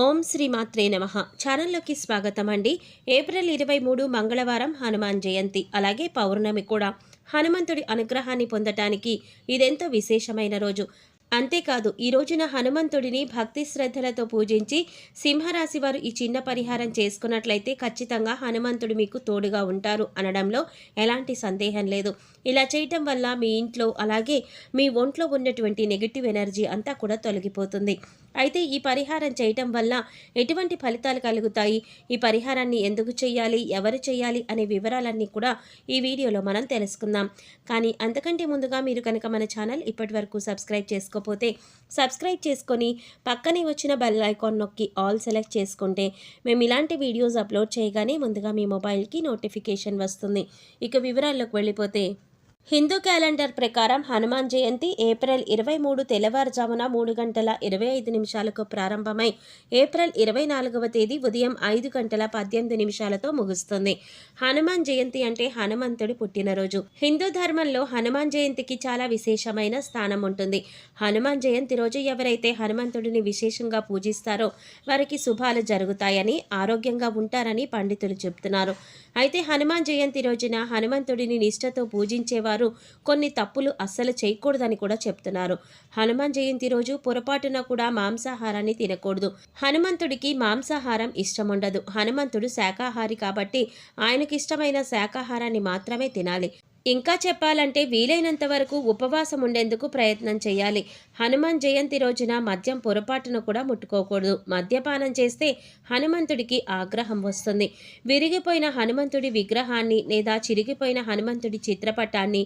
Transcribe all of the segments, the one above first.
ఓం శ్రీ మాత్రే నమ. ఛానల్లోకి స్వాగతం అండి ఏప్రిల్ ఇరవై మూడు మంగళవారం హనుమాన్ జయంతి. అలాగే పౌర్ణమి కూడా. హనుమంతుడి అనుగ్రహాన్ని పొందటానికి ఇదెంతో విశేషమైన రోజు. అంతేకాదు ఈ రోజున హనుమంతుడిని భక్తి శ్రద్ధలతో పూజించి సింహరాశి వారు ఈ చిన్న పరిహారం చేసుకున్నట్లయితే ఖచ్చితంగా హనుమంతుడు మీకు తోడుగా ఉంటారు అనడంలో ఎలాంటి సందేహం లేదు. ఇలా చేయటం వల్ల మీ ఇంట్లో అలాగే మీ ఒంట్లో ఉన్నటువంటి నెగిటివ్ ఎనర్జీ అంతా కూడా తొలగిపోతుంది. అయితే ఈ పరిహారం చేయటం వల్ల ఎటువంటి ఫలితాలు కలుగుతాయి? ఈ పరిహారాన్ని ఎందుకు చేయాలి? ఎవరు చేయాలి? అనే వివరాలన్నీ కూడా ఈ వీడియోలో మనం తెలుసుకుందాం. కానీ అంతకంటే ముందుగా మీరు కనుక మన ఛానల్ ఇప్పటి వరకు సబ్స్క్రైబ్ చేసుకోకపోతే సబ్స్క్రైబ్ చేసుకొని పక్కనే వచ్చిన బెల్ ఐకాన్ నొక్కి ఆల్ సెలెక్ట్ చేసుకుంటే మేము ఇలాంటి వీడియోస్ అప్లోడ్ చేయగానే ముందుగా మీ మొబైల్కి నోటిఫికేషన్ వస్తుంది. ఇక వివరాల్లోకి వెళ్ళిపోతే హిందూ క్యాలెండర్ ప్రకారం హనుమాన్ జయంతి ఏప్రిల్ ఇరవై మూడు తెల్లవారుజామున మూడు గంటల ఇరవై ఐదు నిమిషాలకు ప్రారంభమై ఏప్రిల్ ఇరవై నాలుగవ తేదీ ఉదయం ఐదు గంటల పద్దెనిమిది నిమిషాలతో ముగుస్తుంది. హనుమాన్ జయంతి అంటే హనుమంతుడి పుట్టినరోజు. హిందూ ధర్మంలో హనుమాన్ జయంతికి చాలా విశేషమైన స్థానం ఉంటుంది. హనుమాన్ జయంతి రోజు ఎవరైతే హనుమంతుడిని విశేషంగా పూజిస్తారో వారికి శుభాలు జరుగుతాయని ఆరోగ్యంగా ఉంటారని పండితులు చెబుతున్నారు అయితే హనుమాన్ జయంతి రోజున హనుమంతుడిని నిష్ఠతో పూజించేవారు కొన్ని తప్పులు అస్సలు చేయకూడదని కూడా చెప్తున్నారు. హనుమాన్ జయంతి రోజు పొరపాటున కూడా మాంసాహారాన్ని తినకూడదు. హనుమంతుడికి మాంసాహారం ఇష్టముండదు. హనుమంతుడు శాకాహారి కాబట్టి ఆయనకి ఇష్టమైన శాకాహారాన్ని మాత్రమే తినాలి. ఇంకా చెప్పాలంటే వీలైనంత వరకు ఉపవాసం ఉండేందుకు ప్రయత్నం చేయాలి. హనుమాన్ జయంతి రోజున మద్యం పొరపాటున కూడా ముట్టుకోకూడదు. మద్యపానం చేస్తే హనుమంతుడికి ఆగ్రహం వస్తుంది. విరిగిపోయిన హనుమంతుడి విగ్రహాన్ని లేదా చిరిగిపోయిన హనుమంతుడి చిత్రపటాన్ని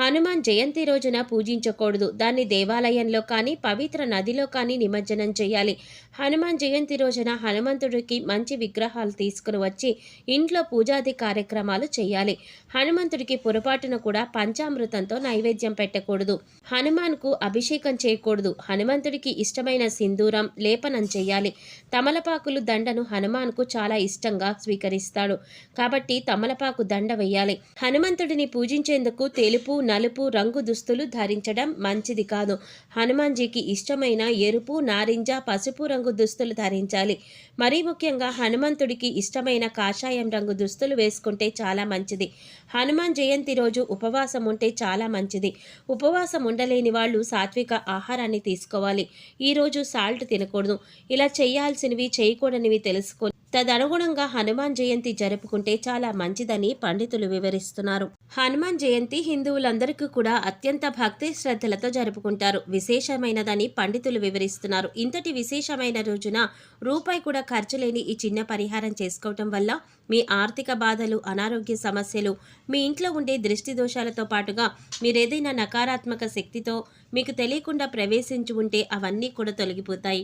హనుమాన్ జయంతి రోజున పూజించకూడదు. దాన్ని దేవాలయంలో కానీ పవిత్ర నదిలో కానీ నిమజ్జనం చేయాలి. హనుమాన్ జయంతి రోజున హనుమంతుడికి మంచి విగ్రహాలు తీసుకుని వచ్చి ఇంట్లో పూజాది కార్యక్రమాలు చేయాలి. హనుమంతుడికి పొరపాటు పొరపాటున కూడా పంచామృతంతో నైవేద్యం పెట్టకూడదు. హనుమాన్కు అభిషేకం చేయకూడదు. హనుమంతుడికి ఇష్టమైన సింధూరం లేపనం చేయాలి. తమలపాకులు దండను హనుమాన్కు చాలా ఇష్టంగా స్వీకరిస్తాడు. కాబట్టి తమలపాకు దండ వేయాలి. హనుమంతుడిని పూజించేందుకు తెలుపు నలుపు రంగు దుస్తులు ధరించడం మంచిది కాదు. హనుమాన్జీకి ఇష్టమైన ఎరుపు నారింజ పసుపు రంగు దుస్తులు ధరించాలి. మరీ ముఖ్యంగా హనుమంతుడికి ఇష్టమైన కాషాయం రంగు దుస్తులు వేసుకుంటే చాలా మంచిది. హనుమాన్ జయంతి రోజు ఉపవాసం ఉంటే చాలా మంచిది. ఉపవాసం ఉండలేని వాళ్ళు సాత్విక ఆహారాన్ని తీసుకోవాలి. ఈరోజు సాల్ట్ తినకూడదు. ఇలా చేయాల్సినవి చేయకూడనివి తెలుసుకొని తదనుగుణంగా హనుమాన్ జయంతి జరుపుకుంటే చాలా మంచిదని పండితులు వివరిస్తున్నారు. హనుమాన్ జయంతి హిందువులందరికీ కూడా అత్యంత భక్తి శ్రద్ధలతో జరుపుకుంటారు. విశేషమైనదని పండితులు వివరిస్తున్నారు. ఇంతటి విశేషమైన రోజున రూపాయి కూడా ఖర్చు లేని ఈ చిన్న పరిహారం చేసుకోవటం వల్ల మీ ఆర్థిక బాధలు అనారోగ్య సమస్యలు మీ ఇంట్లో ఉండే దృష్టి దోషాలతో పాటుగా మీరేదైనా నకారాత్మక శక్తితో మీకు తెలియకుండా ప్రవేశించి ఉంటే అవన్నీ కూడా తొలగిపోతాయి.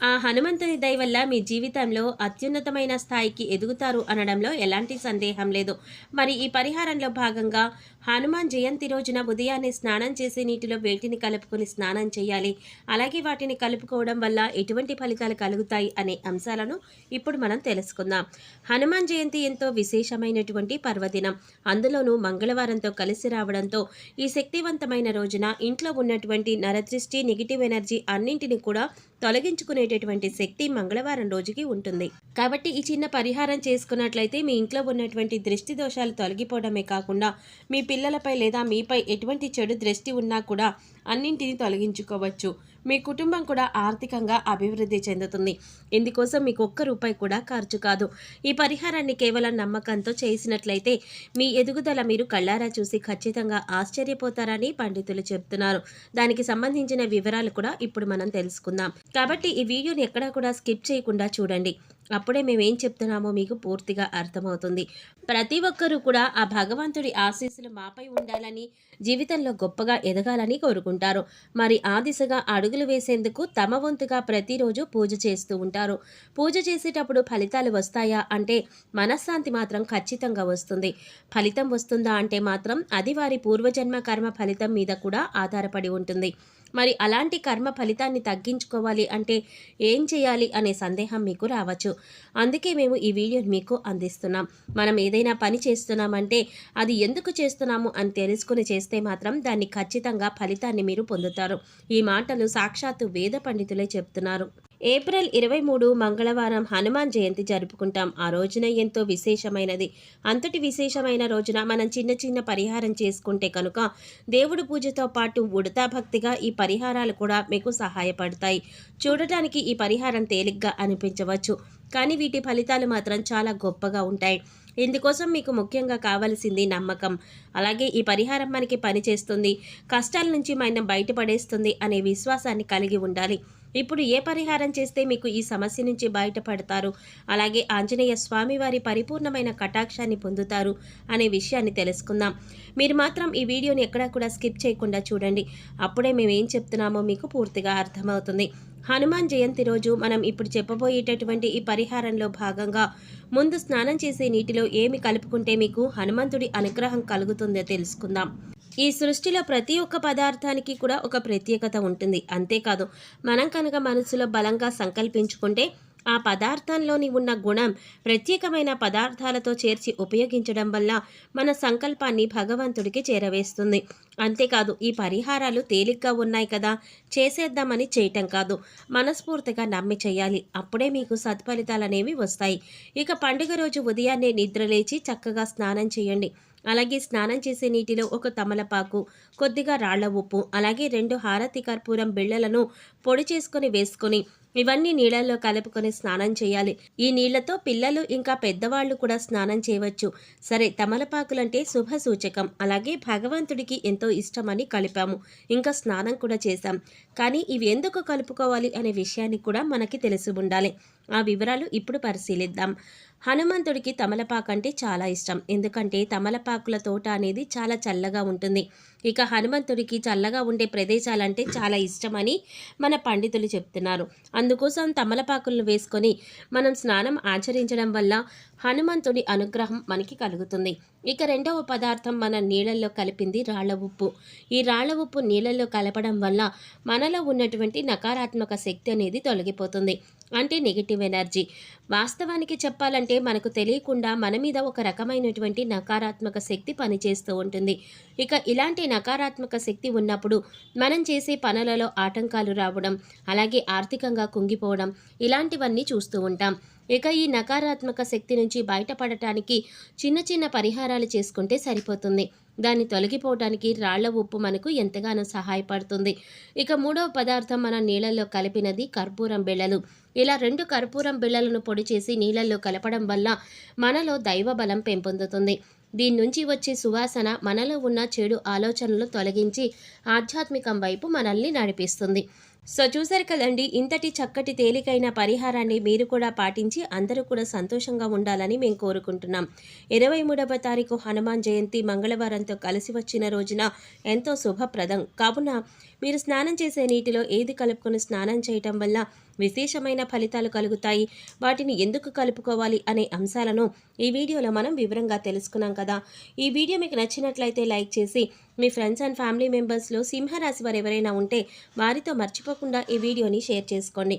ఆ హనుమంతుని దయ వల్ల మీ జీవితంలో అత్యున్నతమైన స్థాయికి ఎదుగుతారు అనడంలో ఎలాంటి సందేహం లేదు. మరి ఈ పరిహారంలో భాగంగా హనుమాన్ జయంతి రోజున ఉదయాన్నే స్నానం చేసి నీటిలో వేటిని కలుపుకొని స్నానం చేయాలి. అలాగే వాటిని కలుపుకోవడం వల్ల ఎటువంటి ఫలితాలు కలుగుతాయి అనే అంశాలను ఇప్పుడు మనం తెలుసుకుందాం. హనుమాన్ జయంతి ఎంతో విశేషమైనటువంటి పర్వదినం. అందులోనూ మంగళవారంతో కలిసి రావడంతో ఈ శక్తివంతమైన రోజున ఇంట్లో ఉన్నటువంటి నరదృష్టి నెగిటివ్ ఎనర్జీ అన్నింటిని కూడా తొలగించుకునేటటువంటి శక్తి మంగళవారం రోజుకి ఉంటుంది. కాబట్టి ఈ చిన్న పరిహారం చేసుకున్నట్లయితే మీ ఇంట్లో ఉన్నటువంటి దృష్టి దోషాలు తొలగిపోవడమే కాకుండా మీ పిల్లలపై లేదా మీపై ఎటువంటి చెడు దృష్టి ఉన్నా కూడా అన్నింటినీ తొలగించుకోవచ్చు. మీ కుటుంబం కూడా ఆర్థికంగా అభివృద్ధి చెందుతుంది. ఇందుకోసం మీకు ఒక్క రూపాయి కూడా ఖర్చు కాదు. ఈ పరిహారాన్ని కేవలం నమ్మకంతో చేసినట్లయితే మీ ఎదుగుదల మీరు కళ్ళారా చూసి ఖచ్చితంగా ఆశ్చర్యపోతారని పండితులు చెప్తున్నారు. దానికి సంబంధించిన వివరాలు కూడా ఇప్పుడు మనం తెలుసుకుందాం. కాబట్టి ఈ వీడియోని ఎక్కడా కూడా స్కిప్ చేయకుండా చూడండి. అప్పుడే మేమేం చెప్తున్నామో మీకు పూర్తిగా అర్థమవుతుంది. ప్రతి ఒక్కరూ కూడా ఆ భగవంతుడి ఆశీస్సులు మాపై ఉండాలని జీవితంలో గొప్పగా ఎదగాలని కోరుకుంటారు. మరి ఆ దిశగా అడుగులు వేసేందుకు తమ వంతుగా ప్రతిరోజు పూజ చేస్తూ ఉంటారు. పూజ చేసేటప్పుడు ఫలితాలు వస్తాయా అంటే మనశ్శాంతి మాత్రం ఖచ్చితంగా వస్తుంది. ఫలితం వస్తుందా అంటే మాత్రం అది వారి పూర్వజన్మ కర్మ ఫలితం మీద కూడా ఆధారపడి ఉంటుంది. మరి అలాంటి కర్మ ఫలితాన్ని తగ్గించుకోవాలి అంటే ఏం చేయాలి అనే సందేహం మీకు రావచ్చు. అందుకే మేము ఈ వీడియోని మీకు అందిస్తున్నాం. మనం ఏదైనా పని చేస్తున్నామంటే అది ఎందుకు చేస్తున్నాము అని తెలుసుకుని చేస్తే మాత్రం దాన్ని ఖచ్చితంగా ఫలితాన్ని మీరు పొందుతారు. ఈ మాటలు సాక్షాత్తు వేద పండితులే చెప్తున్నారు. ఏప్రిల్ ఇరవై మూడు మంగళవారం హనుమాన్ జయంతి జరుపుకుంటాం. ఆ రోజున ఎంతో విశేషమైనది. అంతటి విశేషమైన రోజున మనం చిన్న చిన్న పరిహారం చేసుకుంటే కనుక దేవుడి పూజతో పాటు ఉడతా భక్తిగా ఈ పరిహారాలు కూడా మీకు సహాయపడతాయి. చూడటానికి ఈ పరిహారం తేలిగ్గా అనిపించవచ్చు. కానీ వీటి ఫలితాలు మాత్రం చాలా గొప్పగా ఉంటాయి. ఇందుకోసం మీకు ముఖ్యంగా కావలసింది నమ్మకం. అలాగే ఈ పరిహారం మనకి పనిచేస్తుంది. కష్టాల నుంచి మనం బయటపడేస్తుంది అనే విశ్వాసాన్ని కలిగి ఉండాలి. ఇప్పుడు ఏ పరిహారం చేస్తే మీకు ఈ సమస్య నుంచి బయటపడతారు? అలాగే ఆంజనేయ స్వామి వారి పరిపూర్ణమైన కటాక్షాన్ని పొందుతారు అనే విషయాన్ని తెలుసుకుందాం. మీరు మాత్రం ఈ వీడియోని ఎక్కడా కూడా స్కిప్ చేయకుండా చూడండి. అప్పుడే మేము ఏం చెప్తున్నామో మీకు పూర్తిగా అర్థమవుతుంది. హనుమాన్ జయంతి రోజు మనం ఇప్పుడు చెప్పబోయేటటువంటి ఈ పరిహారంలో భాగంగా ముందు స్నానం చేసే నీటిలో ఏమి కలుపుకుంటే మీకు హనుమంతుడి అనుగ్రహం కలుగుతుందో తెలుసుకుందాం. ఈ సృష్టిలో ప్రతి ఒక్క పదార్థానికి కూడా ఒక ప్రత్యేకత ఉంటుంది. అంతేకాదు మనం కనుక మనసులో బలంగా సంకల్పించుకుంటే ఆ పదార్థంలోని ఉన్న గుణం ప్రత్యేకమైన పదార్థాలతో చేర్చి ఉపయోగించడం వల్ల మన సంకల్పాన్ని భగవంతుడికి చేరవేస్తుంది. అంతేకాదు ఈ పరిహారాలు తేలిగ్గా ఉన్నాయి కదా చేసేద్దామని చేయటం కాదు మనస్ఫూర్తిగా నమ్మి చేయాలి. అప్పుడే మీకు సత్ఫలితాలు అనేవి వస్తాయి. ఇక పండుగ రోజు ఉదయాన్నే నిద్రలేచి చక్కగా స్నానం చేయండి. అలాగే స్నానం చేసే నీటిలో ఒక తమలపాకు కొద్దిగా రాళ్ళ ఉప్పు అలాగే రెండు హారతి కర్పూరం బిళ్ళలను పొడి చేసుకొని వేసుకొని ఇవన్నీ నీళ్ళల్లో కలుపుకొని స్నానం చేయాలి. ఈ నీళ్ళతో పిల్లలు ఇంకా పెద్దవాళ్ళు కూడా స్నానం చేయవచ్చు. సరే తమలపాకులంటే శుభ సూచకం. అలాగే భగవంతుడికి ఎంతో ఇష్టమని కలిపాము. ఇంకా స్నానం కూడా చేశాం. కానీ ఇవి ఎందుకు కలుపుకోవాలి అనే విషయాన్ని కూడా మనకి తెలిసి ఉండాలి. ఆ వివరాలు ఇప్పుడు పరిశీలిద్దాం. హనుమంతుడికి తమలపాకు అంటే చాలా ఇష్టం. ఎందుకంటే తమలపాకుల తోట అనేది చాలా చల్లగా ఉంటుంది. ఇక హనుమంతుడికి చల్లగా ఉండే ప్రదేశాలంటే చాలా ఇష్టమని మన పండితులు చెప్తున్నారు. అందుకోసం తమలపాకులను వేసుకొని మనం స్నానం ఆచరించడం వల్ల హనుమంతుడి అనుగ్రహం మనకి కలుగుతుంది. ఇక రెండవ పదార్థం మన నీళ్ళల్లో కలిపింది రాళ్ళ ఉప్పు. ఈ రాళ్ళ ఉప్పు నీళ్ళల్లో కలపడం వల్ల మనలో ఉన్నటువంటి నకారాత్మక శక్తి అనేది తొలగిపోతుంది. అంటే నెగిటివ్ ఎనర్జీ వాస్తవానికి చెప్పాలంటే మనకు తెలియకుండా మన మీద ఒక రకమైనటువంటి నకారాత్మక శక్తి పనిచేస్తూ ఉంటుంది. ఇక ఇలాంటి నకారాత్మక శక్తి ఉన్నప్పుడు మనం చేసే పనులలో ఆటంకాలు రావడం అలాగే ఆర్థికంగా కుంగిపోవడం ఇలాంటివన్నీ చూస్తూ ఉంటాం. ఇక ఈ నకారాత్మక శక్తి నుంచి బయటపడటానికి చిన్న చిన్న పరిహారాలు చేసుకుంటే సరిపోతుంది. దాన్ని తొలగిపోవడానికి రాళ్ళ ఉప్పు మనకు ఎంతగానో సహాయపడుతుంది. ఇక మూడవ పదార్థం మన నీళ్ళల్లో కలిపినది కర్పూరం బిళ్ళలు ఇలా రెండు కర్పూరం బిళ్ళలను పొడి చేసి నీళ్ళల్లో కలపడం వల్ల మనలో దైవ బలం పెంపొందుతుంది. దీని నుంచి వచ్చే సువాసన మనలో ఉన్న చెడు ఆలోచనలు తొలగించి ఆధ్యాత్మికం వైపు మనల్ని నడిపిస్తుంది. సో చూసారు కదండి ఇంతటి చక్కటి తేలికైన పరిహారాన్ని మీరు కూడా పాటించి అందరూ కూడా సంతోషంగా ఉండాలని మేము కోరుకుంటున్నాం. ఇరవై మూడవ తారీఖు హనుమాన్ జయంతి మంగళవారంతో కలిసి వచ్చిన రోజున ఎంతో శుభప్రదం. కావున మీరు స్నానం చేసే నీటిలో ఏది కలుపుకొని స్నానం చేయటం వల్ల విశేషమైన ఫలితాలు కలుగుతాయి? వాటిని ఎందుకు కలుపుకోవాలి? అనే అంశాలను ఈ వీడియోలో మనం వివరంగా తెలుసుకున్నాం కదా. ఈ వీడియో మీకు నచ్చినట్లయితే లైక్ చేసి మీ ఫ్రెండ్స్ అండ్ ఫ్యామిలీ మెంబర్స్లో సింహరాశి వారు ఎవరైనా ఉంటే వారితో మర్చిపోకుండా ఈ వీడియోని షేర్ చేసుకోండి.